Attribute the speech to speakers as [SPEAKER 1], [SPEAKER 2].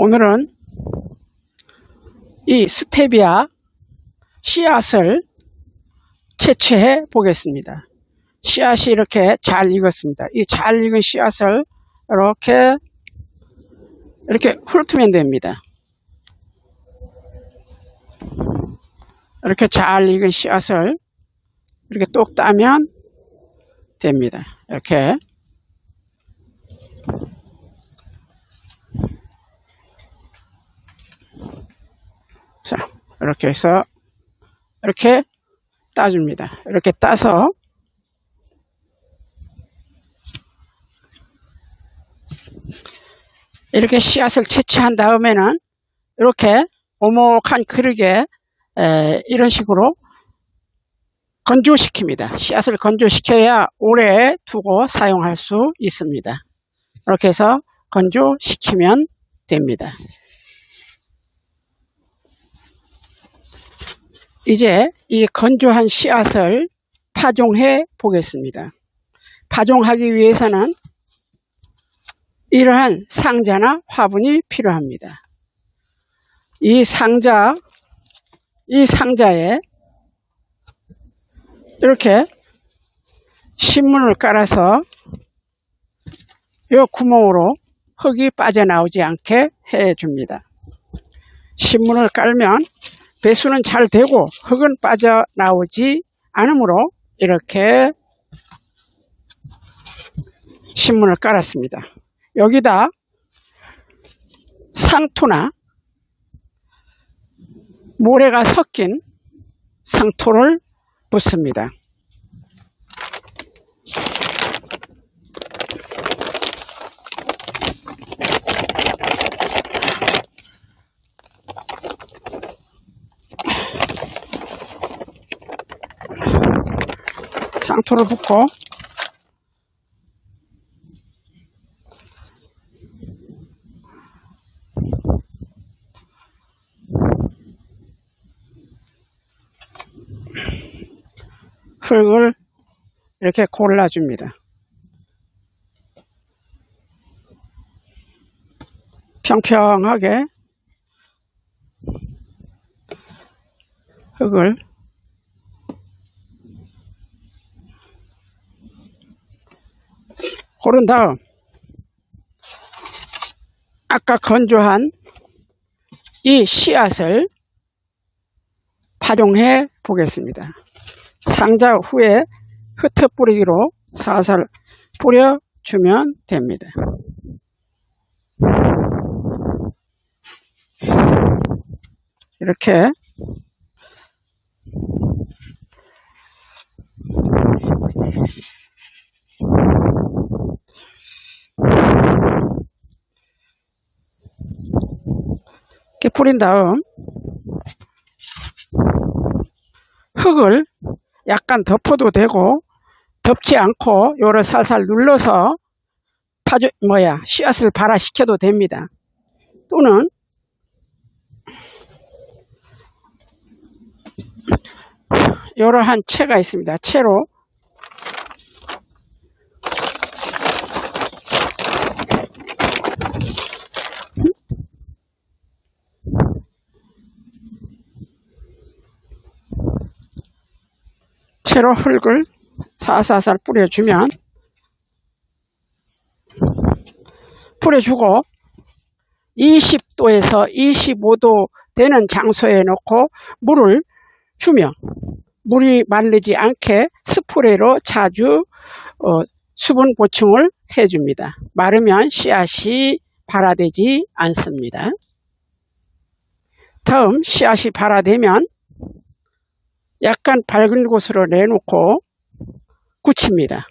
[SPEAKER 1] 오늘은 이 스테비아 씨앗을 채취해 보겠습니다. 씨앗이 이렇게 잘 익었습니다. 이 잘 익은 씨앗을 이렇게 이렇게 훑으면 됩니다. 이렇게 잘 익은 씨앗을 이렇게 똑 따면 됩니다. 이렇게 자 이렇게 해서 이렇게 따줍니다. 이렇게 따서 이렇게 씨앗을 채취한 다음에는 이렇게 오목한 그릇에 에, 이런 식으로 건조시킵니다. 씨앗을 건조시켜야 오래 두고 사용할 수 있습니다. 이렇게 해서 건조시키면 됩니다. 이제 이 건조한 씨앗을 파종해 보겠습니다. 파종하기 위해서는 이러한 상자나 화분이 필요합니다. 이 상자, 이 상자에 이렇게 신문을 깔아서 이 구멍으로 흙이 빠져나오지 않게 해 줍니다. 신문을 깔면 배수는 잘 되고 흙은 빠져나오지 않으므로 이렇게 신문을 깔았습니다. 여기다 상토나 모래가 섞인 상토를 붓습니다. 상토를 붓고 흙을 이렇게 골라줍니다. 평평하게 흙을 고른 다음 아까 건조한 이 씨앗을 파종해 보겠습니다. 상자 후에 흩어 뿌리기로 살살 뿌려주면 됩니다. 이렇게 이렇게 뿌린 다음 흙을 약간 덮어도 되고 덮지 않고 요를 살살 눌러서 파주 뭐야 씨앗을 발화시켜도 됩니다. 또는 이러한 채가 있습니다. 채로 채로 흙을 사살살 뿌려주면 뿌려주고 20도에서 25도 되는 장소에 놓고 물을 주며 물이 마르지 않게 스프레이로 자주 어, 수분 보충을 해줍니다. 마르면 씨앗이 발화되지 않습니다. 다음 씨앗이 발화되면 약간 밝은 곳으로 내놓고 굳힙니다.